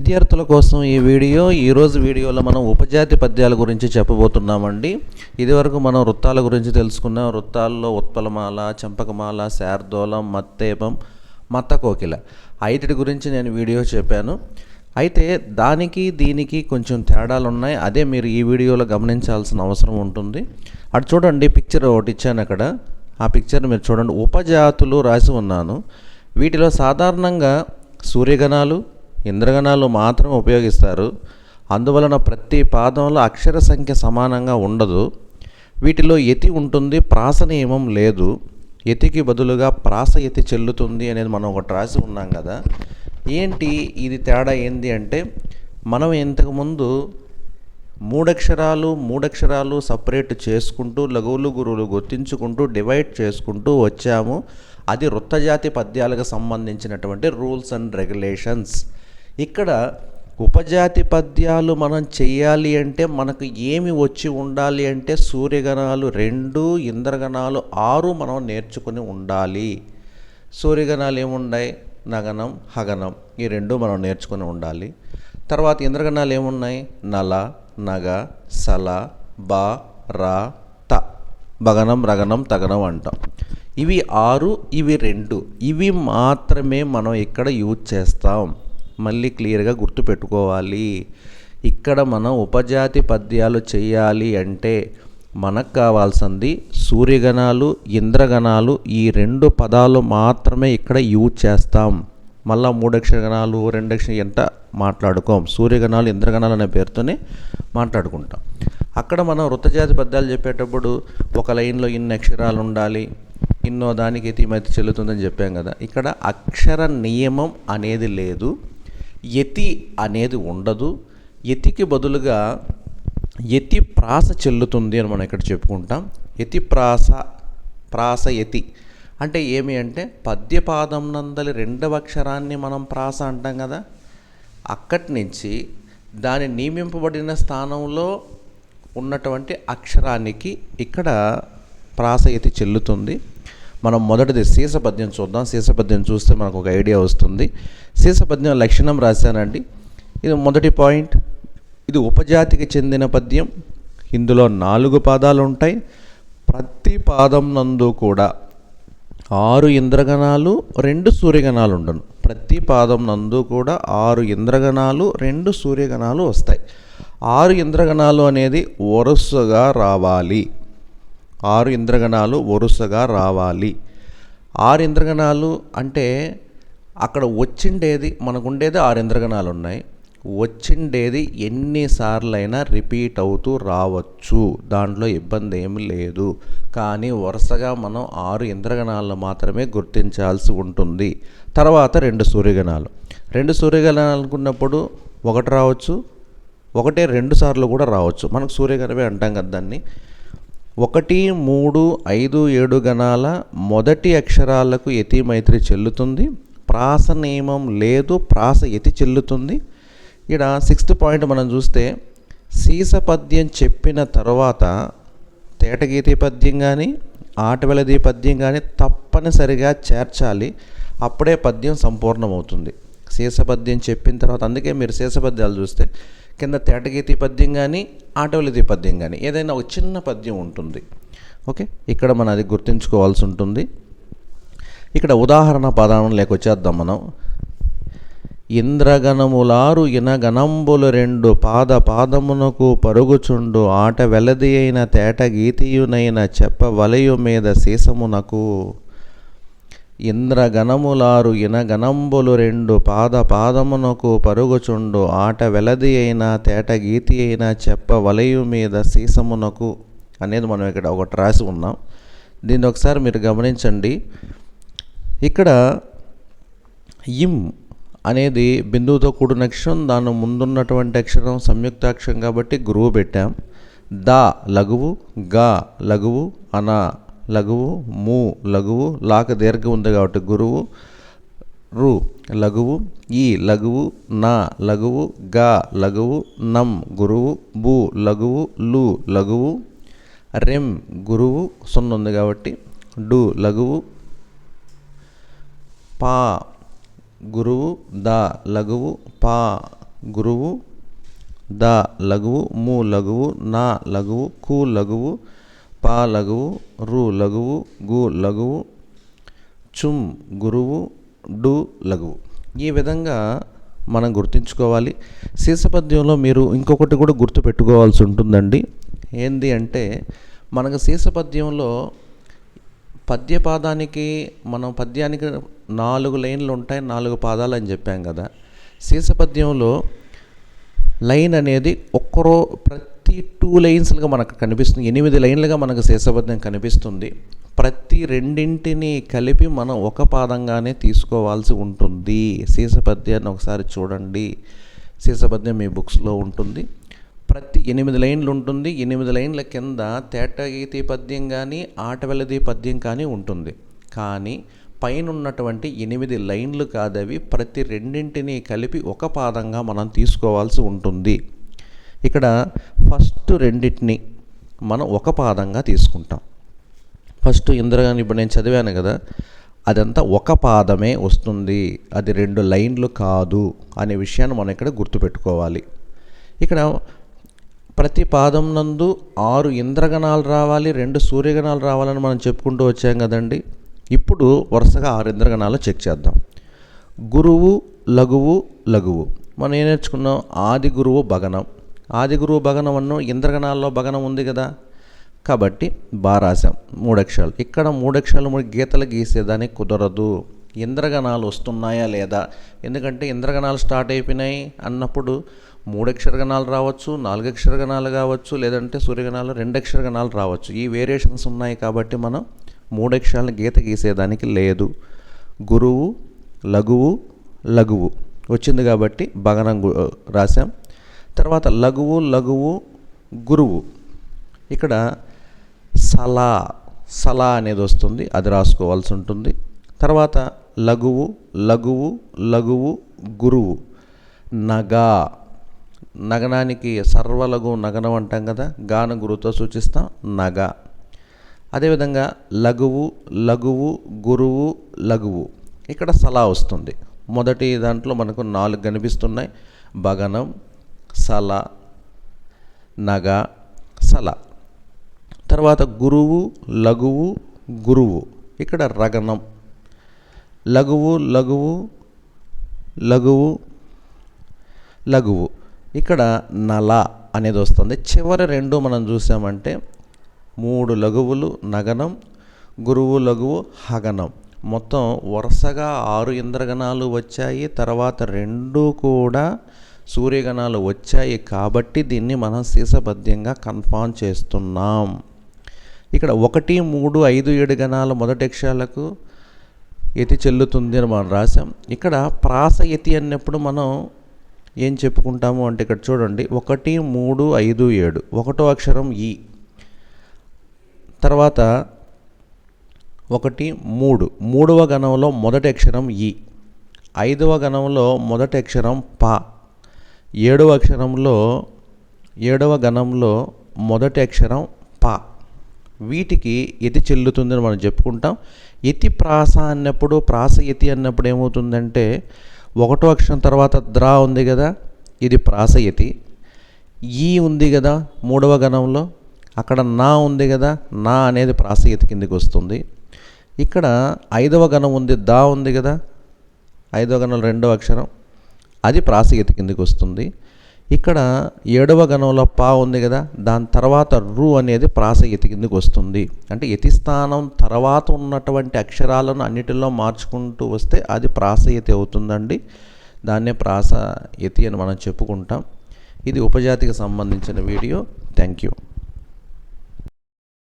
విద్యార్థుల కోసం ఈ వీడియో ఈరోజు వీడియోలో మనం ఉపజాతి పద్యాల గురించి చెప్పబోతున్నామండి. ఇదివరకు మనం వృత్తాల గురించి తెలుసుకున్నాం. వృత్తాల్లో ఉత్పలమాల చంపకమాల శార్దూలం మత్తేపం మత్త కోకిల ఐదుటి గురించి నేను వీడియో చెప్పాను. అయితే దానికి దీనికి కొంచెం తేడాలు ఉన్నాయి అదే మీరు ఈ వీడియోలో గమనించాల్సిన అవసరం ఉంటుంది. అటు చూడండి పిక్చర్ ఒకటి ఇచ్చాను అక్కడ. ఆ పిక్చర్ మీరు చూడండి. ఉపజాతులు రాసి ఉన్నాను. వీటిలో సాధారణంగా సూర్యగణాలు ఇంద్రగణాలు మాత్రం ఉపయోగిస్తారు. అందువలన ప్రతి పాదంలో అక్షర సంఖ్య సమానంగా ఉండదు. వీటిలో యతి ఉంటుంది ప్రాస నియమం లేదు. యతికి బదులుగా ప్రాస యతి చెల్లుతుంది అనేది మనం ఒకటి రాసి ఉన్నాం కదా. ఏంటి ఇది తేడా ఏంది అంటే మనం ఇంతకుముందు మూడక్షరాలు మూడక్షరాలు సపరేట్ చేసుకుంటూ లఘువులు గురువులు గుర్తించుకుంటూ డివైడ్ చేసుకుంటూ వచ్చాము. అది వృత్తజాతి పద్యాలకు సంబంధించినటువంటి రూల్స్ అండ్ రెగ్యులేషన్స్. ఇక్కడ ఉపజాతి పద్యాలు మనం చెయ్యాలి అంటే మనకు ఏమి వచ్చి ఉండాలి అంటే సూర్యగణాలు రెండు ఇంద్రగణాలు ఆరు మనం నేర్చుకుని ఉండాలి. సూర్యగణాలు ఏమున్నాయి? నగనం హగనం ఈ రెండు మనం నేర్చుకుని ఉండాలి. తర్వాత ఇంద్రగణాలు ఏమున్నాయి? నల నగ సల బ ర త. భగనం రగనం తగనం అంటాం. ఇవి ఆరు ఇవి రెండు. ఇవి మాత్రమే మనం ఇక్కడ యూజ్ చేస్తాం. మళ్ళీ క్లియర్గా గుర్తుపెట్టుకోవాలి. ఇక్కడ మనం ఉపజాతి పద్యాలు చేయాలి అంటే మనకు కావాల్సింది సూర్యగణాలు ఇంద్రగణాలు ఈ రెండు పదాలు మాత్రమే ఇక్కడ యూజ్ చేస్తాం. మళ్ళా మూడక్షర గణాలు రెండక్షర ఎంత మాట్లాడుకోం? సూర్యగణాలు ఇంద్రగణాలు అనే పేరుతోనే మాట్లాడుకుంటాం. అక్కడ మనం వృత్తజాతి పద్యాలు చెప్పేటప్పుడు ఒక లైన్లో ఇన్ని అక్షరాలు ఉండాలి ఇన్నో దానికి ఇతిమతి చెల్లుతుందని చెప్పాం కదా ఇక్కడ అక్షర నియమం అనేది లేదు. యతి అనేది ఉండదు. యతికి బదులుగా యతి ప్రాస చెల్లుతుంది అని మనం ఇక్కడ చెప్పుకుంటాం. యతి ప్రాస ప్రాస యతి. అంటే ఏమి అంటే పద్యపాదం నందలి రెండవ అక్షరాన్ని మనం ప్రాస అంటాం కదా. అక్కడి నుంచి దాని నియమింపబడిన స్థానంలో ఉన్నటువంటి అక్షరానికి ఇక్కడ ప్రాసయతి చెల్లుతుంది. మనం మొదటిది సీసపద్యం చూద్దాం. సీసపద్యం చూస్తే మనకు ఒక ఐడియా వస్తుంది. సీసపద్యం లక్షణం రాశానండి. ఇది మొదటి పాయింట్. ఇది ఉపజాతికి చెందిన పద్యం. ఇందులో నాలుగు పాదాలు ఉంటాయి. ప్రతి పాదం నందు కూడా ఆరు ఇంద్రగణాలు రెండు సూర్యగణాలు ఉండను. ప్రతి పాదం నందు కూడా ఆరు ఇంద్రగణాలు రెండు సూర్యగణాలు వస్తాయి. ఆరు ఇంద్రగణాలు అనేది వరుసగా రావాలి. ఆరు ఇంద్రగణాలు వరుసగా రావాలి. ఆరు ఇంద్రగణాలు అంటే అక్కడ వచ్చిండేది మనకుండేది ఆరు ఇంద్రగణాలు ఉన్నాయి వచ్చిండేది ఎన్నిసార్లైనా రిపీట్ అవుతూ రావచ్చు. దాంట్లో ఇబ్బంది ఏమి లేదు. కానీ వరుసగా మనం ఆరు ఇంద్రగణాలను మాత్రమే గుర్తించాల్సి ఉంటుంది. తర్వాత రెండు సూర్యగణాలు. రెండు సూర్యగణాలు అనుకున్నప్పుడు ఒకటి రావచ్చు ఒకటే రెండు సార్లు కూడా రావచ్చు. మనకు సూర్యగణమే అంటాం కదా దాన్ని. ఒకటి మూడు ఐదు ఏడు గణాల మొదటి అక్షరాలకు యతి మైత్రి చెల్లుతుంది. ప్రాస నియమం లేదు ప్రాస యతి చెల్లుతుంది. ఇక్కడ సిక్స్త్ పాయింట్ మనం చూస్తే సీస పద్యం చెప్పిన తర్వాత తేటగీతి పద్యం కానీ ఆటవెలది పద్యం కానీ తప్పనిసరిగా చేర్చాలి. అప్పుడే పద్యం సంపూర్ణమవుతుంది. శీసపద్యం చెప్పిన తర్వాత అందుకే మీరు శీసపద్యాలు చూస్తే కింద తేటగీతి పద్యం కానీ ఆటవలిది పద్యం కానీ ఏదైనా ఒక చిన్న పద్యం ఉంటుంది. ఓకే? ఇక్కడ మనం అది గుర్తుంచుకోవాల్సి ఉంటుంది. ఇక్కడ ఉదాహరణ పదాలను లేకొచ్చేద్దాం మనం. ఇంద్రగణములారు ఇనగణంబులు రెండు పాద పాదమునకు పరుగుచుండు ఆట వెలది అయిన తేట గీతియునైన చెప్ప వలయు మీద సీసమునకు ఇంద్రగణములారు ఇనగణంబులు రెండు పాద పాదమునకు పరుగుచుండు. ఆట వెలది అయినా తేట గీతి అయినా చెప్ప వలయు మీద సీసమునకు అనేది మనం ఇక్కడ ఒకటి రాసి ఉన్నాం. దీన్ని ఒకసారి మీరు గమనించండి. ఇక్కడ ఇం అనేది బిందువుతో కూడిన అక్షరం. దాని ముందున్నటువంటి అక్షరం సంయుక్తాక్షరం కాబట్టి గురువు పెట్టాం. దా లఘువు గా లఘువు అన లఘువు ము లఘువు లాక దీర్ఘం ఉంది కాబట్టి గురువు రు లఘువు ఈ లఘువు నా లఘువు గా లఘువు నం గురువు బు లఘువు లు లఘువు రెం గురువు సున్న ఉంది కాబట్టి డు లఘువు పా గురువు ద లఘువు పా గురువు ద లఘువు ము లఘువు నా లఘువు కు లఘువు పా లఘువు రు లఘువు గు లఘువు చుమ్ గురువు డు లఘువు. ఈ విధంగా మనం గుర్తుంచుకోవాలి. శీర్షపద్యంలో మీరు ఇంకొకటి కూడా గుర్తు పెట్టుకోవాల్సి ఉంటుందండి. ఏంది అంటే మనకు శీర్షపద్యంలో పద్యపాదానికి మనం పద్యానికి నాలుగు లైన్లు ఉంటాయి నాలుగు పాదాలు అని చెప్పాం కదా. శీర్షపద్యంలో లైన్ అనేది ఒక్కరో ప్రతి టూ లైన్స్లుగా మనకు కనిపిస్తుంది. ఎనిమిది లైన్లుగా మనకు శేషబద్ధం కనిపిస్తుంది. ప్రతి రెండింటిని కలిపి మనం ఒక పాదంగానే తీసుకోవాల్సి ఉంటుంది. శేషపద్యాన్ని ఒకసారి చూడండి. శేషపద్యం మీ బుక్స్లో ఉంటుంది. ప్రతి ఎనిమిది లైన్లు ఉంటుంది. ఎనిమిది లైన్ల కింద తేటగీతి పద్యం కానీ ఆటవెలది పద్యం కానీ ఉంటుంది. కానీ పైన ఉన్నటువంటి ఎనిమిది లైన్లు కాదవి. ప్రతి రెండింటిని కలిపి ఒక పాదంగా మనం తీసుకోవాల్సి ఉంటుంది. ఇక్కడ ఫస్ట్ రెండింటిని మనం ఒక పాదంగా తీసుకుంటాం. ఫస్ట్ ఇంద్రగాని ఇప్పుడు నేను చదివాను కదా అదంతా ఒక పాదమే వస్తుంది. అది రెండు లైన్లు కాదు అనే విషయాన్ని మనం ఇక్కడ గుర్తుపెట్టుకోవాలి. ఇక్కడ ప్రతి పాదం నందు ఆరు ఇంద్రగణాలు రావాలి రెండు సూర్యగణాలు రావాలని మనం చెప్పుకుంటూ వచ్చాం కదండి. ఇప్పుడు వరుసగా ఆరు ఇంద్రగణాలు చెక్ చేద్దాం. గురువు లఘువు లఘువు. మనం ఏం నేర్చుకున్నాం? ఆది గురువు భగనం. ఆది గురువు భగనం అన్న ఇంద్రగణాల్లో భగనం ఉంది కదా? కాబట్టి బాగా మూడక్షరాలు. ఇక్కడ మూడక్షరాలు మూడు గీతలు గీసేదానికి కుదరదు. ఇంద్రగణాలు వస్తున్నాయా లేదా? ఎందుకంటే ఇంద్రగణాలు స్టార్ట్ అయిపోయినాయి అన్నప్పుడు మూడక్షర గణాలు రావచ్చు నాలుగక్షర గణాలు కావచ్చు లేదంటే సూర్యగణాలు రెండక్షర గణాలు రావచ్చు. ఈ వేరియేషన్స్ ఉన్నాయి కాబట్టి మనం మూడక్షరాలను గీత గీసేదానికి లేదు. గురువు లఘువు లఘువు. వచ్చింది కాబట్టి భగనం గు- రాసాం తర్వాత లఘువు లఘువు గురువు. ఇక్కడ సలా సలా అనేది వస్తుంది అది రాసుకోవాల్సి ఉంటుంది. తర్వాత లఘువు లఘువు లఘువు గురువు. నగా. నగనానికి సర్వలఘు నగనం అంటాం కదా గాన గురువుతో సూచిస్తాం నగ. అదేవిధంగా లఘువు లఘువు గురువు లఘువు. ఇక్కడ సలా వస్తుంది. మొదటి దాంట్లో మనకు నాలుగు కనిపిస్తున్నాయి. భగనం సల నగ సల. తర్వాత గురువు లఘువు గురువు. ఇక్కడ రగనం. లఘువు లఘువు లఘువు లఘువు. ఇక్కడ నల అనేది వస్తుంది. చివరి రెండు మనం చూసామంటే మూడు లఘువులు నగనం గురువు లఘువు హగనం. మొత్తం వరుసగా ఆరు ఇంద్రగణాలు వచ్చాయి. తర్వాత రెండు కూడా సూర్యగణాలు వచ్చాయి కాబట్టి దీన్ని మనం శీసబద్యంగా కన్ఫామ్ చేస్తున్నాం. ఇక్కడ ఒకటి మూడు ఐదు ఏడు గణాల మొదటి అక్షరాలకు యతి చెల్లుతుంది అని మనం రాసాం ఇక్కడ ప్రాస యతి అన్నప్పుడు మనం ఏం చెప్పుకుంటాము అంటే ఇక్కడ చూడండి. ఒకటి మూడు ఐదు ఏడు. ఒకటో అక్షరం ఈ. తర్వాత ఒకటి మూడు. మూడవ గణంలో మొదటి అక్షరం ఈ. ఐదవ గణంలో మొదటి అక్షరం పా. ఏడవ అక్షరంలో ఏడవ గణంలో మొదటి అక్షరం పా. వీటికి ఎతి చెల్లుతుందని మనం చెప్పుకుంటాం. ఎతి ప్రాస అన్నప్పుడు ప్రాస ఎతి అన్నప్పుడు ఏమవుతుందంటే ఒకటో అక్షరం తర్వాత ద్రా ఉంది కదా ఇది ప్రాసయతి ఈ ఉంది కదా మూడవ గణంలో అక్కడ నా ఉంది కదా నా అనేది ప్రాసయతి కిందికి వస్తుంది. ఇక్కడ ఐదవ గణం ఉంది దా ఉంది కదా ఐదవ గణంలో రెండవ అక్షరం అది ప్రాసయతి కిందికి వస్తుంది. ఇక్కడ ఏడవ గణంలో పా ఉంది కదా దాని తర్వాత రు అనేది ప్రాసయతి కిందకి వస్తుంది. అంటే యతిస్థానం తర్వాత ఉన్నటువంటి అక్షరాలను అన్నిటిలో మార్చుకుంటూ వస్తే అది ప్రాసయతి అవుతుందండి. దాన్నే ప్రాస యతి అని మనం చెప్పుకుంటాం. ఇది ఉపజాతికి సంబంధించిన వీడియో. Thank you.